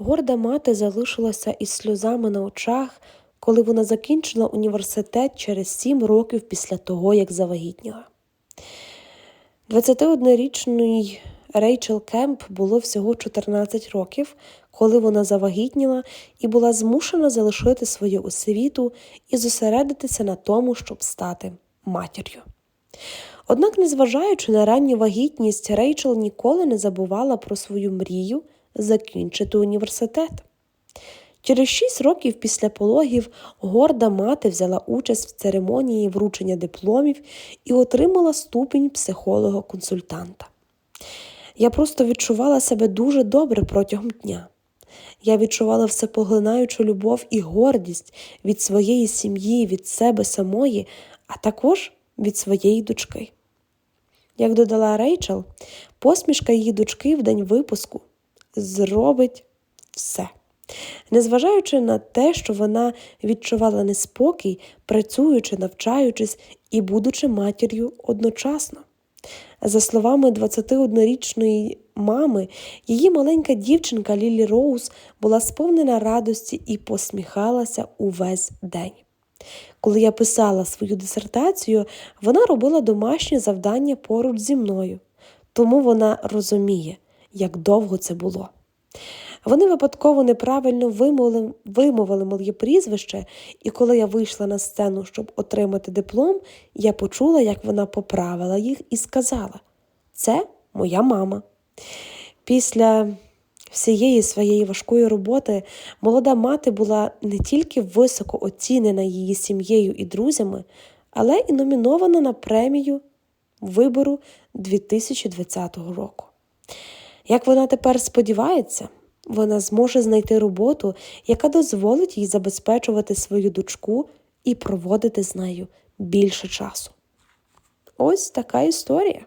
Горда мати залишилася із сльозами на очах, коли вона закінчила університет через сім років після того, як завагітніла. 21-річний Рейчел Кемп було всього 14 років, коли вона завагітніла і була змушена залишити свою освіту і зосередитися на тому, щоб стати матір'ю. Однак, незважаючи на ранню вагітність, Рейчел ніколи не забувала про свою мрію закінчити університет. Через шість років після пологів горда мати взяла участь в церемонії вручення дипломів і отримала ступінь психолога-консультанта. Я просто відчувала себе дуже добре протягом дня. Я відчувала всепоглинаючу любов і гордість від своєї сім'ї, від себе самої, а також від своєї дочки. Як додала Рейчел, посмішка її дочки в день випуску зробить все. Незважаючи на те, що вона відчувала неспокій, працюючи, навчаючись і будучи матір'ю одночасно. За словами 21-річної мами, її маленька дівчинка Лілі Роуз була сповнена радості і посміхалася увесь день. Коли я писала свою дисертацію, вона робила домашнє завдання поруч зі мною, тому вона розуміє, як довго це було. Вони випадково неправильно вимовили, вимовили моє прізвище, і коли я вийшла на сцену, щоб отримати диплом, я почула, як вона поправила їх і сказала: Це моя мама. Після всієї своєї важкої роботи молода мати була не тільки високо оцінена її сім'єю і друзями, але і номінована на премію вибору 2020 року. Як вона тепер сподівається, вона зможе знайти роботу, яка дозволить їй забезпечувати свою дочку і проводити з нею більше часу. Ось така історія.